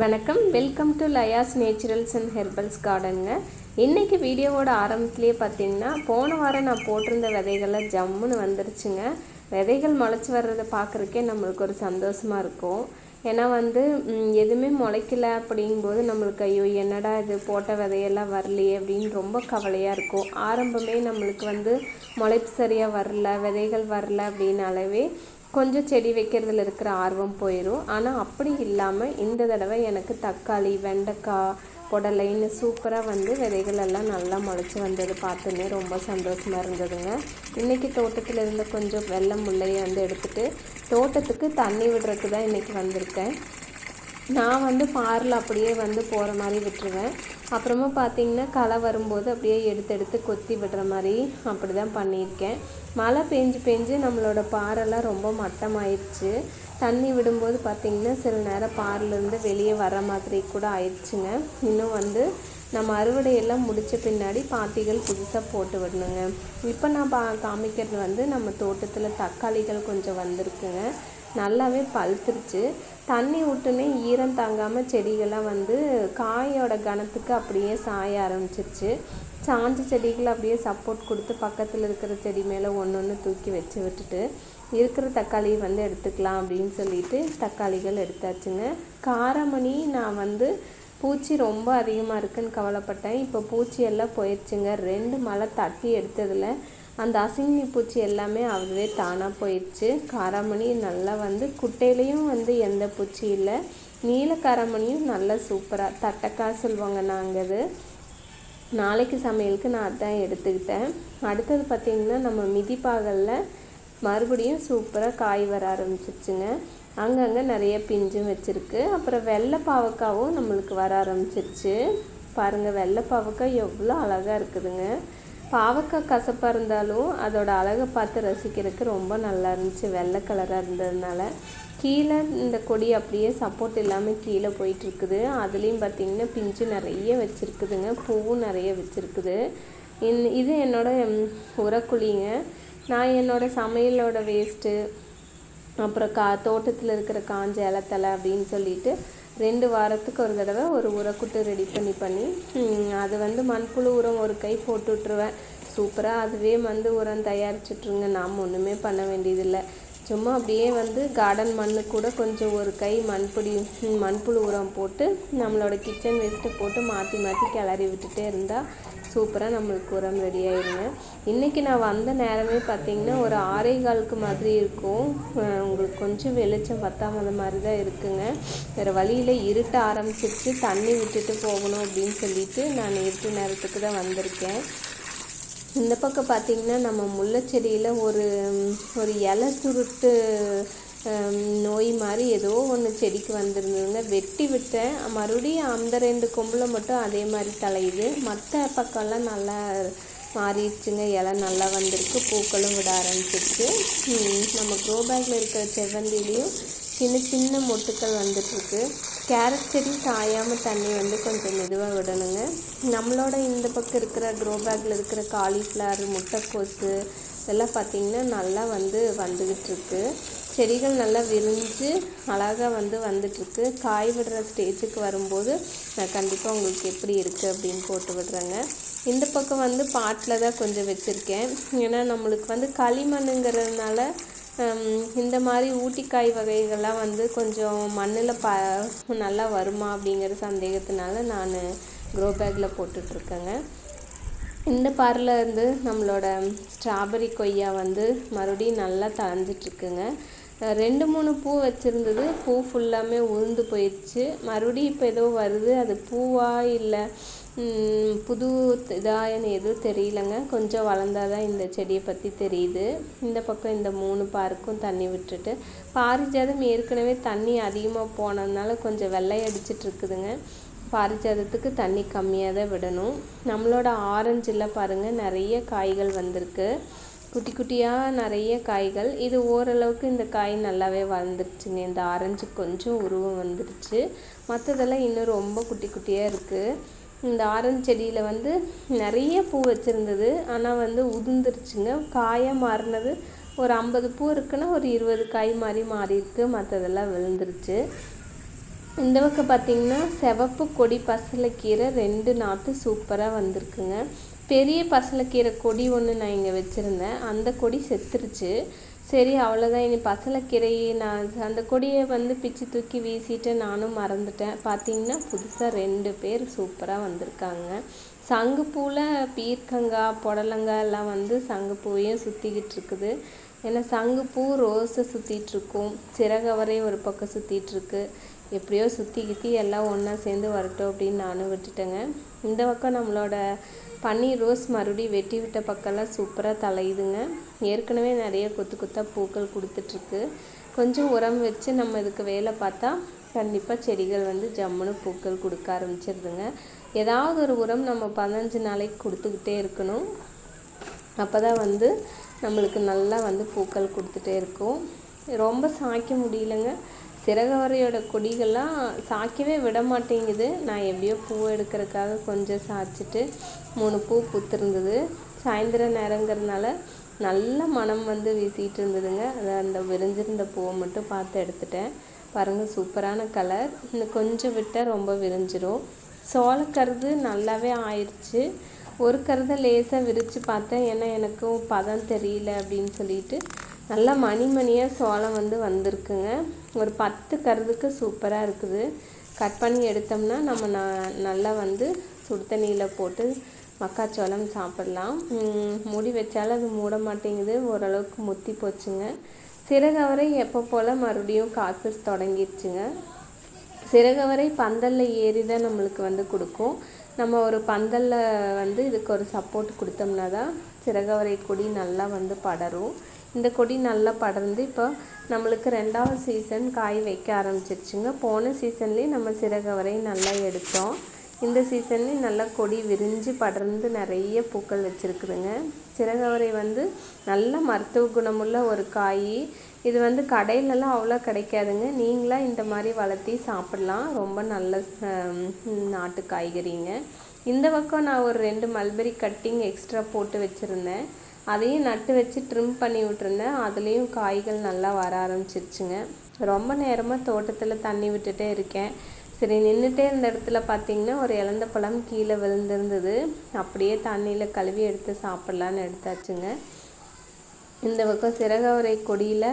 வணக்கம். Welcome to Laya's naturals and herbals கார்டனுங்க இன்றைக்கி வீடியோவோட ஆரம்பத்துலேயே பார்த்தீங்கன்னா போன வாரம் நான் போட்டிருந்த விதைகள்லாம் ஜம்முன்னு வந்துருச்சுங்க. விதைகள் முளைச்சி வர்றதை பார்க்குறக்கே நம்மளுக்கு ஒரு சந்தோஷமாக இருக்கும். ஏன்னா வந்து எதுவுமே முளைக்கல அப்படிங்கும்போது நம்மளுக்கு ஐயோ என்னடா இது? போட்ட விதையெல்லாம் வரலையே அப்படின்னு ரொம்ப கவலையாக இருக்கும். ஆரம்பமே நம்மளுக்கு வந்து முளைப்பு சரியாக வரல விதைகள் வரல அப்படின்னாலவே கொஞ்சம் செடி வைக்கிறதுல இருக்கிற ஆர்வம் போயிடும் ஆனால் அப்படி இல்லாமல் இந்த தடவை எனக்கு தக்காளி வெண்டைக்காய் புடலைன்னு சூப்பராக வந்து விதைகள் எல்லாம் நல்லா முளைச்சி வந்தது பார்த்துமே ரொம்ப சந்தோஷமாக இருந்ததுங்க. இன்றைக்கி தோட்டத்தில் இருந்த கொஞ்சம் வெள்ளை முள்ளையை வந்து எடுத்துகிட்டு தோட்டத்துக்கு தண்ணி விடுறதுக்கு தான் இன்றைக்கி வந்திருக்கேன். நான் வந்து பாரில் அப்படியே வந்து போகிற மாதிரி விட்டுருவேன். அப்புறமா பார்த்தீங்கன்னா களை வரும்போது அப்படியே எடுத்து எடுத்து கொத்தி விடுற மாதிரி அப்படி தான் பண்ணியிருக்கேன். மழை பெஞ்சு பெஞ்சு நம்மளோட பாரெல்லாம் ரொம்ப மட்டமாயிடுச்சு தண்ணி விடும்போது பார்த்திங்கன்னா சில நேரம் பாரிலேருந்து வெளியே வர மாதிரி கூட ஆயிடுச்சுங்க இன்னும் வந்து நம்ம அறுவடையெல்லாம் முடித்த பின்னாடி பாத்திகள் புதுசாக போட்டு விடணுங்க. இப்போ நான் பா காமிக்கிறது வந்து நம்ம தோட்டத்தில் தக்காளிகள் கொஞ்சம் வந்திருக்குங்க. நல்லாவே பழுத்துருச்சு. தண்ணி விட்டுனே ஈரம் தாங்காமல் செடிகள்லாம் வந்து காயோட கணத்துக்கு அப்படியே சாய ஆரம்பிச்சிருச்சு. சாஞ்ச செடிகளை அப்படியே சப்போர்ட் கொடுத்து பக்கத்தில் இருக்கிற செடி மேலே ஒன்று ஒன்று தூக்கி வச்சு விட்டுட்டு இருக்கிற தக்காளி வந்து எடுத்துக்கலாம் அப்படின்னு சொல்லிட்டு தக்காளிகள் எடுத்தாச்சுங்க. காரமணி நான் வந்து பூச்சி ரொம்ப அதிகமாக இருக்குன்னு கவலைப்பட்டேன். இப்போ பூச்சி எல்லாம் போயிடுச்சுங்க ரெண்டு மழை தட்டி எடுத்ததில் அந்த அசிங்கி பூச்சி எல்லாமே அதுவே தானாக போயிடுச்சு. காராமணி நல்லா வந்து குட்டையிலையும் வந்து எந்த பூச்சி இல்லை. நீல காராமணியும் நல்லா சூப்பராக தட்டக்கா சொல்லுவாங்க நாங்கள் அது. நாளைக்கு சமையலுக்கு நான் அதான் எடுத்துக்கிட்டேன். அடுத்தது பார்த்திங்கன்னா நம்ம மிதிப்பாகலில் மறுபடியும் சூப்பராக காய் வர ஆரம்பிச்சிருச்சுங்க. அங்கங்கே நிறைய பிஞ்சும் வச்சுருக்கு. அப்புறம் வெள்ளை பாவக்காவும் நம்மளுக்கு வர ஆரம்பிச்சிருச்சு. பாருங்கள் வெள்ளை பாவக்காய் எவ்வளோ அழகாக இருக்குதுங்க. பாவக்காய் கசப்பாக இருந்தாலும் அதோட அழகை பார்த்து ரசிக்கிறதுக்கு ரொம்ப நல்லா இருந்துச்சு. வெள்ளை கலராக இருந்ததுனால. கீழே இந்த கொடி அப்படியே சப்போர்ட் இல்லாமல் கீழே போயிட்டுருக்குது. அதுலேயும் பார்த்திங்கன்னா பிஞ்சு நிறைய வச்சுருக்குதுங்க. பூவும் நிறைய வச்சுருக்குது. இன் இது என்னோடய உரக்குழிங்க. நான் என்னோடய சமையலோட வேஸ்ட்டு அப்புறம் கா தோட்டத்தில் இருக்கிற காஞ்ச இலத்தலை அப்படின்னு சொல்லிட்டு ரெண்டு வாரத்துக்கு ஒரு தடவை ஒரு உரக்குட்டு ரெடி பண்ணி பண்ணி அது வந்து மண்புழு உரம் ஒரு கை போட்டு விட்ருவேன் சூப்பராக அதுவே வந்து உரம் தயாரிச்சுட்ருங்க. நாம் ஒன்றுமே பண்ண வேண்டியதில்லை. சும்மா அப்படியே வந்து கார்டன் மண்ணு கூட கொஞ்சம் ஒரு கை மண்புடி மண்புழு உரம் போட்டு நம்மளோட கிச்சன் வேஸ்ட்டை போட்டு மாற்றி மாற்றி கிளறி விட்டுட்டே இருந்தால் சூப்பராக நம்மளுக்கு உரம் ரெடி ஆயிடுங்க இன்றைக்கி நான் வந்த நேரமே பார்த்தீங்கன்னா ஒரு ஆறே காலுக்கு மாதிரி இருக்கும். உங்களுக்கு கொஞ்சம் வெளிச்சம் பத்தாமது மாதிரி தான் இருக்குங்க. வேறு வழியில் இருட்ட ஆரம்பிச்சிருச்சு. தண்ணி விட்டுட்டு போகணும் அப்படின்னு சொல்லிட்டு நான் இருட்டு நேரத்துக்கு தான் வந்திருக்கேன். இந்த பக்கம் பார்த்தீங்கன்னா நம்ம முல்லைச்செடியில் ஒரு ஒரு இலை சுருட்டு நோய் மாதிரி ஏதோ ஒன்று செடிக்கு வந்திருந்ததுங்க. வெட்டி விட்டேன். மறுபடியும் அந்த ரெண்டு கொம்பில் மட்டும் அதே மாதிரி தலையுது. மற்ற பக்கம்லாம் நல்லா மாறிடுச்சுங்க. இலை நல்லா வந்திருக்கு. பூக்களும் விட ஆரம்பிச்சிருச்சு. நம்ம க்ரோ பேக்கில் இருக்கிற செவ்வந்திலையும் சின்ன சின்ன மொட்டுக்கள் வந்துட்டுருக்கு. கேரட் செடி சாயாமல் தண்ணி வந்து கொஞ்சம் மெதுவாக விடணுங்க. நம்மளோட இந்த பக்கம் இருக்கிற க்ரோ பேக்கில் இருக்கிற காலிஃப்ளவர் முட்டைக்கோஸு இதெல்லாம் பார்த்திங்கன்னா நல்லா வந்து வந்துக்கிட்டு இருக்கு செடிகள் நல்லா விரிஞ்சு அழகாக வந்து வந்துட்டுருக்கு. காய் விடுற ஸ்டேஜுக்கு வரும்போது நான் கண்டிப்பாக உங்களுக்கு எப்படி இருக்குது அப்படின்னு போட்டு விடுறேங்க. இந்த பக்கம் வந்து பாட்டில் தான் கொஞ்சம் வச்சுருக்கேன். ஏன்னா நம்மளுக்கு வந்து களிமண்ணுங்கிறதுனால இந்த மாதிரி ஊட்டிக்காய் வகைகள்லாம் வந்து கொஞ்சம் மண்ணில் ப நல்லா வருமா அப்படிங்கிற சந்தேகத்தினால நான் க்ரோ பேக்கில் போட்டுட்ருக்கேங்க. இந்த பாரில் இருந்து நம்மளோட ஸ்ட்ராபெரி கொய்யா வந்து மறுபடியும் நல்லா தளர்ந்துட்டுருக்குங்க ரெண்டு மூணு பூ வச்சுருந்தது. பூ ஃபுல்லாமே உளுந்து போயிடுச்சு மறுபடியும் இப்போ ஏதோ வருது. அது பூவா இல்லை புது இதான்னு எதுவும் தெரியலங்க. கொஞ்சம் வளர்ந்தாதான் இந்த செடியை பற்றி தெரியுது. இந்த பக்கம் இந்த மூணு பாருக்கும் தண்ணி விட்டுட்டு பாரிஜாதம் ஏற்கனவே தண்ணி அதிகமாக போனதுனால கொஞ்சம் வெள்ளை அடிச்சிட்டு இருக்குதுங்க பாரிஜாதத்துக்கு தண்ணி கம்மியாக தான் விடணும். நம்மளோட ஆரஞ்சில் பாருங்கள் நிறைய காய்கள் வந்திருக்கு. குட்டி குட்டியாக நிறைய காய்கள். இது ஓரளவுக்கு இந்த காய் நல்லாவே வளர்ந்துருச்சுங்க. இந்த ஆரஞ்சு கொஞ்சம் உருவம் வந்துருச்சு. மற்றதெல்லாம் இன்னும் ரொம்ப குட்டி குட்டியாக இருக்குது இந்த ஆரஞ்சு செடியில் வந்து நிறைய பூ வச்சுருந்தது. ஆனால் வந்து உதிர்ந்துருச்சுங்க. காயாக மாறினது ஒரு ஐம்பது பூ இருக்குன்னா ஒரு இருபது காய் மாதிரி மாறி இருக்குது மற்றதெல்லாம் விழுந்துருச்சு. இந்த பக்கம் பார்த்திங்கன்னா சிவப்பு கொடி பசலைக்கீரை ரெண்டு நாற்று சூப்பராக வந்திருக்குங்க. பெரிய பசலைக்கீரை கொடி ஒன்று நான் இங்கே வச்சுருந்தேன். அந்த கொடி செத்துருச்சு. சரி அவ்வளோதான் இனி பசலைக்கீரையை நான் அந்த கொடியை வந்து பிச்சு தூக்கி வீசிட்டு நானும் மறந்துட்டேன். பார்த்தீங்கன்னா புதுசாக ரெண்டு பேர் சூப்பராக வந்திருக்காங்க. சங்குப்பூவில் பீர்க்கங்காய் புடலங்காய் எல்லாம் வந்து சங்குப்பூவையும் சுற்றிக்கிட்டு இருக்குது. ஏன்னா சங்குப்பூ ரோஸை சுற்றிட்டுருக்கும் சிறகவரை ஒரு பக்கம் சுற்றிட்டுருக்கு எப்படியோ சுற்றி கித்தி எல்லாம் ஒன்றா சேர்ந்து வரட்டும் அப்படின்னு நானும் விட்டுட்டேங்க. இந்த பக்கம் நம்மளோட பன்னீர் ரோஸ் மறுபடியும் வெட்டி விட்ட பக்கம்லாம் சூப்பராக தலையுதுங்க. ஏற்கனவே நிறைய கொத்து கொத்தாக பூக்கள் கொடுத்துட்ருக்கு. கொஞ்சம் உரம் வச்சு நம்ம இதுக்கு வேலை பார்த்தா கண்டிப்பாக செடிகள் வந்து ஜம்முன்னு பூக்கள் கொடுக்க ஆரம்பிச்சிருதுங்க. ஏதாவது ஒரு உரம் நம்ம பதினஞ்சு நாளைக்கு கொடுத்துக்கிட்டே இருக்கணும். அப்போ தான் வந்து நம்மளுக்கு நல்லா வந்து பூக்கள் கொடுத்துட்டே இருக்கும். ரொம்ப சாய்க்க முடியலங்க. சிறகவரையோட கொடிகள்லாம் சாய்க்கவே விட மாட்டேங்குது நான் எப்படியோ பூ எடுக்கிறதுக்காக கொஞ்சம் சாய்ச்சிட்டு மூணு பூ பூத்திருந்தது. சாயந்தர நேரங்கிறதுனால நல்ல மனம் வந்து வீசிகிட்டு இருந்ததுங்க அதை அந்த விரிஞ்சிருந்த பூவை மட்டும் பார்த்து எடுத்துட்டேன். பாருங்கள் சூப்பரான கலர். இன்னும் கொஞ்சம் விட்டால் ரொம்ப விரிஞ்சிரும். சோளக்கருது நல்லாவே ஆயிடுச்சு ஒரு கருதை லேசாக விரித்து பார்த்தேன். ஏன்னா எனக்கும் பதம் தெரியல அப்படின்னு சொல்லிட்டு. நல்லா மணி மணியாக சோளம் வந்து வந்திருக்குங்க. ஒரு பத்து கருதுக்கு சூப்பராக இருக்குது. கட் பண்ணி எடுத்தோம்னா நம்ம ந நல்லா வந்து சுடு தண்ணியில் போட்டு மக்காச்சோளம் சாப்பிட்லாம். மூடி வச்சாலும் அது மூட மாட்டேங்குது. ஓரளவுக்கு முத்தி போச்சுங்க. சிறகவரை எப்போ போல் மறுபடியும் காற்று தொடங்கிடுச்சுங்க. சிறகவரை பந்தலில் ஏறி தான் நம்மளுக்கு வந்து கொடுக்கும். நம்ம ஒரு பந்தலில் வந்து இதுக்கு ஒரு சப்போர்ட் கொடுத்தோம்னா தான் சிறகவரை கொடி நல்லா வந்து படரும். இந்த கொடி நல்லா படர்ந்து இப்போ நம்மளுக்கு ரெண்டாவது சீசன் காய் வைக்க ஆரம்பிச்சிருச்சுங்க. போன சீசன்லேயும் நம்ம சிறகவரை நல்லா எடுத்தோம். இந்த சீசன்லேயும் நல்லா கொடி விரிஞ்சு படர்ந்து நிறைய பூக்கள் வச்சுருக்குதுங்க. சிறகவரை வந்து நல்ல மருத்துவ குணமுள்ள ஒரு காய் இது வந்து கடையிலலாம் அவ்வளோ கிடைக்காதுங்க. நீங்களாக இந்த மாதிரி வளர்த்தி சாப்பிட்லாம். ரொம்ப நல்ல நாட்டு காய்கறிங்க. இந்த பக்கம் நான் ஒரு ரெண்டு மல்பெரி கட்டிங் எக்ஸ்ட்ரா போட்டு வச்சுருந்தேன். அதையும் நட்டு வச்சு ட்ரிம் பண்ணி விட்டுருந்தேன். அதுலேயும் காய்கள் நல்லா வர ஆரம்பிச்சிருச்சுங்க. ரொம்ப நேரமாக தோட்டத்தில் தண்ணி விட்டுட்டே இருக்கேன். சரி நின்றுட்டே இருந்த இடத்துல பார்த்திங்கன்னா ஒரு இழந்த பழம் கீழே விழுந்திருந்தது. அப்படியே தண்ணியில் கழுவி எடுத்து சாப்பிட்லான்னு எடுத்தாச்சுங்க. இந்த பக்கம் சிறகவரை கொடியில்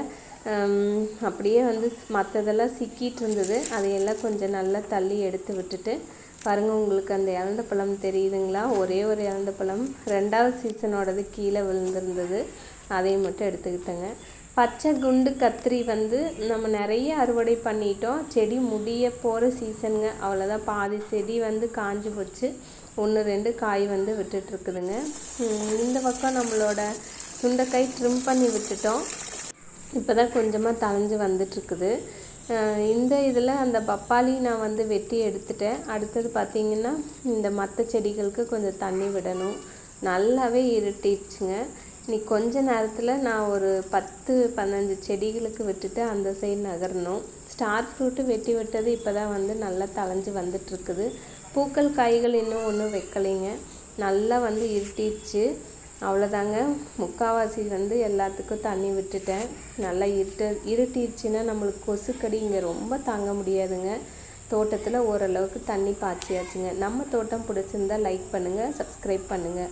அப்படியே வந்து மற்றதெல்லாம் சிக்கிட்டு இருந்தது. அதையெல்லாம் கொஞ்சம் நல்லா தள்ளி எடுத்து விட்டுட்டு பாருங்கள் உங்களுக்கு அந்த இழந்த பழம் தெரியுதுங்களா? ஒரே ஒரு இழந்த பழம். ரெண்டாவது சீசனோடது கீழே விழுந்திருந்தது. அதையும் மட்டும் எடுத்துக்கிட்டேங்க. பச்சை குண்டு கத்திரி வந்து நம்ம நிறைய அறுவடை பண்ணிட்டோம். செடி முடிய போகிற சீசனுங்க. அவ்வளோதான் பாதி செடி வந்து காஞ்சி போச்சு. ஒன்று ரெண்டு காய் வந்து விட்டுட்ருக்குதுங்க இந்த பக்கம் நம்மளோட சுண்டைக்காய் ட்ரிம் பண்ணி விட்டுட்டோம். இப்போ தான் கொஞ்சமாக தளைஞ்சு வந்துட்டுருக்குது இந்த இதில் அந்த பப்பாளி நான் வந்து வெட்டி எடுத்துட்டேன். அடுத்தது பார்த்திங்கன்னா இந்த மற்ற செடிகளுக்கு கொஞ்சம் தண்ணி விடணும். நல்லாவே இருட்டிடுச்சுங்க. இன்னைக்கு கொஞ்ச நேரத்தில் நான் ஒரு பத்து பதினஞ்சு செடிகளுக்கு விட்டுட்டு அந்த சைடு நகரணும். ஸ்டார் ஃப்ரூட்டு வெட்டி விட்டது இப்போ தான் வந்து நல்லா தளைஞ்சு வந்துட்டுருக்குது. பூக்கள் காய்கள் இன்னும் ஒன்றும் வைக்கலைங்க. நல்லா வந்து இருட்டிடுச்சு. அவ்வளோதாங்க. முக்கால்வாசி வந்து எல்லாத்துக்கும் தண்ணி விட்டுட்டேன். நல்லா இருட்டு இருட்டிடுச்சுன்னா நம்மளுக்கு கொசுக்கடி இங்கே ரொம்ப தாங்க முடியாதுங்க. தோட்டத்தில் ஓரளவுக்கு தண்ணி பாய்ச்சியாச்சுங்க. நம்ம தோட்டம் பிடிச்சிருந்தா லைக் பண்ணுங்கள் சப்ஸ்கிரைப் பண்ணுங்கள்